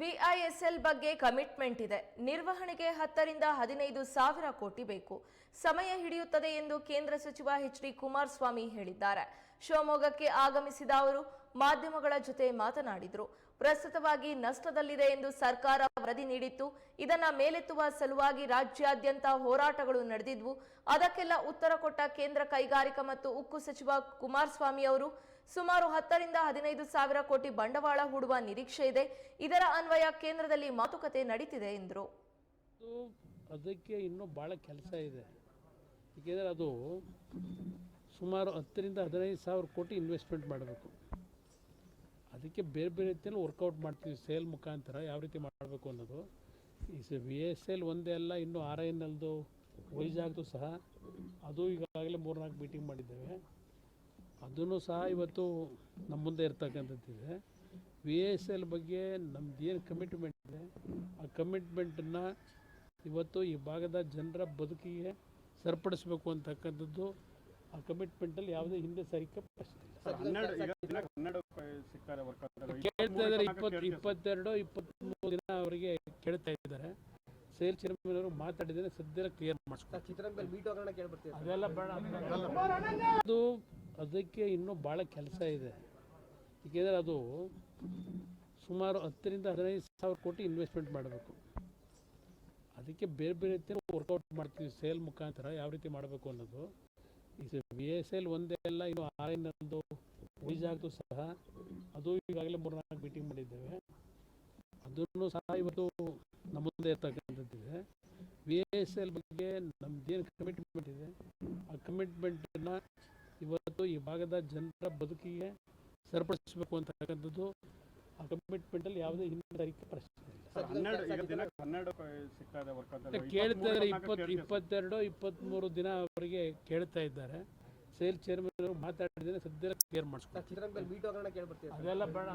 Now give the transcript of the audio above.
VISL ಬಗ್ಗೆ commitment ಇದೆ. ನಿರ್ವಹಣೆಗೆ ಹತ್ತರಿಂದ ಹದಿನೈದು ಸಾವಿರ ಕೋಟಿ ಬೇಕು. ಸಮಯ ಹಿಡಿಯುತ್ತದೆ ಎಂದು ಕೇಂದ್ರ ಸಚಿವ ಎಚ್ ಡಿ ಕುಮಾರಸ್ವಾಮಿ ಹೇಳಿದ್ದಾರೆ. ಶಿವಮೊಗ್ಗಕ್ಕೆ ಆಗಮಿಸಿದ ಅವರು ಮಾಧ್ಯಮಗಳ ಜೊತೆ ಮಾತನಾಡಿದರು. ಪ್ರಸ್ತುತವಾಗಿ ನಷ್ಟದಲ್ಲಿದೆ ಎಂದು ಸರ್ಕಾರ ವರದಿ ನೀಡಿತ್ತು. ಇದನ್ನ ಮೇಲೆತ್ತುವ ಸಲುವಾಗಿ ರಾಜ್ಯಾದ್ಯಂತ ಹೋರಾಟಗಳು ನಡೆದಿದ್ವು. ಅದಕ್ಕೆಲ್ಲ ಉತ್ತರ ಕೊಟ್ಟ ಕೇಂದ್ರ ಕೈಗಾರಿಕಾ ಮತ್ತು ಉಕ್ಕು ಸಚಿವ ಕುಮಾರಸ್ವಾಮಿ ಅವರು ಸುಮಾರು ಹತ್ತರಿಂದ ಹದಿನೈದು ಸಾವಿರ ಕೋಟಿ ಬಂಡವಾಳ ಹೂಡುವ ನಿರೀಕ್ಷೆ ಇದೆ. ಇದರ ಅನ್ವಯ ಕೇಂದ್ರದಲ್ಲಿ ಮಾತುಕತೆ ನಡೀತಿದೆ ಎಂದರು. ಅದಕ್ಕೆ ಇನ್ನೂ ಭಾಳ ಕೆಲಸ ಇದೆ. ಏಕೆಂದರೆ ಅದು ಸುಮಾರು ಹತ್ತರಿಂದ ಹದಿನೈದು ಸಾವಿರ ಕೋಟಿ ಇನ್ವೆಸ್ಟ್ಮೆಂಟ್ ಮಾಡಬೇಕು. ಅದಕ್ಕೆ ಬೇರೆ ಬೇರೆ ರೀತಿಯಲ್ಲಿ ವರ್ಕೌಟ್ ಮಾಡ್ತೀವಿ. ಸೇಲ್ ಮುಖಾಂತರ ಯಾವ ರೀತಿ ಮಾಡಬೇಕು ಅನ್ನೋದು. ಈ ವಿ ಎಸ್ ಎಲ್ ಒಂದೇ ಅಲ್ಲ, ಇನ್ನು ಆರ್ ಐ ಎನ್ ಎಲ್ದು ವೈಜಾಗ್ದು ಸಹ. ಅದು ಈಗಾಗಲೇ ಮೂರ್ನಾಲ್ಕು ಮೀಟಿಂಗ್ ಮಾಡಿದ್ದೇವೆ. ಅದನ್ನು ಸಹ ಇವತ್ತು ನಮ್ಮ ಮುಂದೆ ಇರ್ತಕ್ಕಂಥದ್ದಿದೆ ವಿ ಎಸ್ ಎಲ್ ಬಗ್ಗೆ ನಮ್ದು ಏನು ಕಮಿಟ್ಮೆಂಟ್ ಇದೆ ಆ ಕಮಿಟ್ಮೆಂಟನ್ನು ಇವತ್ತು ಈ ಭಾಗದ ಜನರ ಬದುಕಿಗೆ ಸರಿಪಡಿಸಬೇಕು ಅಂತಕ್ಕಂಥದ್ದು ಆ ಕಮಿಟ್ಮೆಂಟಲ್ಲಿ ಯಾವುದೇ ಹಿಂದೆ ಸರಿಕೆ ಕೇಳ್ತಾ ಇದ್ದಾರೆ ಇಪ್ಪತ್ತು ಇಪ್ಪತ್ತೆರಡು ಇಪ್ಪತ್ತ್ಮೂರು ದಿನ ಅವರಿಗೆ ಕೇಳ್ತಾ ಇದ್ದಾರೆ. ಸೇಲ್ ಚೇರ್ಮನ್ ಅವರು ಮಾತಾಡಿದರೆ ಸದ್ಯ ಕ್ಲಿಯರ್ ಮಾಡಿಸ್ತಾರೆ ಅದೆಲ್ಲ ಬೇಡ. ಅದು ಅದಕ್ಕೆ ಇನ್ನೂ ಭಾಳ ಕೆಲಸ ಇದೆ. ಏಕೆಂದರೆ ಅದು ಸುಮಾರು ಹತ್ತರಿಂದ ಹದಿನೈದು ಸಾವಿರ ಕೋಟಿ ಇನ್ವೆಸ್ಟ್ಮೆಂಟ್ ಮಾಡಬೇಕು. ಅದಕ್ಕೆ ಬೇರೆ ಬೇರೆ ರೀತಿಯಲ್ಲಿ ವರ್ಕೌಟ್ ಮಾಡ್ತೀವಿ ಸೇಲ್ ಮುಖಾಂತರ ಯಾವ ರೀತಿ ಮಾಡಬೇಕು ಅನ್ನೋದು. ಇದು ವಿ ಎಸ್ ಎಲ್ ಒಂದೇ ಅಲ್ಲ, ಇನ್ನು ಆರ್ ಎನ್ ಎಲ್ದು ವೈಜಾಗ್ದು ಸಹ. ಅದು ಈಗಾಗಲೇ ಮೂರು ನಾಲ್ಕು ಮೀಟಿಂಗ್ ಮಾಡಿದ್ದೇವೆ. ಅದನ್ನು ಸಹ ಇವತ್ತು ನಮ್ಮ ಮುಂದೆ ಇರ್ತಕ್ಕಂಥದ್ದಿದೆ ವಿ ಎಸ್ ಎಲ್ ಬಗ್ಗೆ ನಮ್ದೇನು ಕಮಿಟ್ಮೆಂಟ್ ಇದೆ? ಆ ಕಮಿಟ್ಮೆಂಟನ್ನು ಇವತ್ತು ಈ ಭಾಗದ ಜನರ ಬದುಕಿಗೆ ಸರಿಪಡಿಸಬೇಕು ಅಂತಕ್ಕಂಥದ್ದು ಆ ಕಮಿಟ್ಮೆಂಟಲ್ಲಿ ಯಾವುದೇ ಹಿಂದೆ ಸರಿಕೆ ಪ್ರಶ್ನೆ ಇಲ್ಲ. ಕೇಳ್ತಾ ಇದ್ದಾರೆ ಇಪ್ಪತ್ತು ಇಪ್ಪತ್ತೆರಡು ಇಪ್ಪತ್ತ್ಮೂರು ದಿನ ಅವರಿಗೆ ಕೇಳ್ತಾ ಇದ್ದಾರೆ. ಸೇಲ್ ಚೇರ್ಮನ್ ಅವರು ಮಾತಾಡಿದ್ರೆ ಸದ್ಯ ಕ್ಲಿಯರ್ ಮಾಡಿಸ್ತಾರೆ ಅದೆಲ್ಲ ಬೇಡ.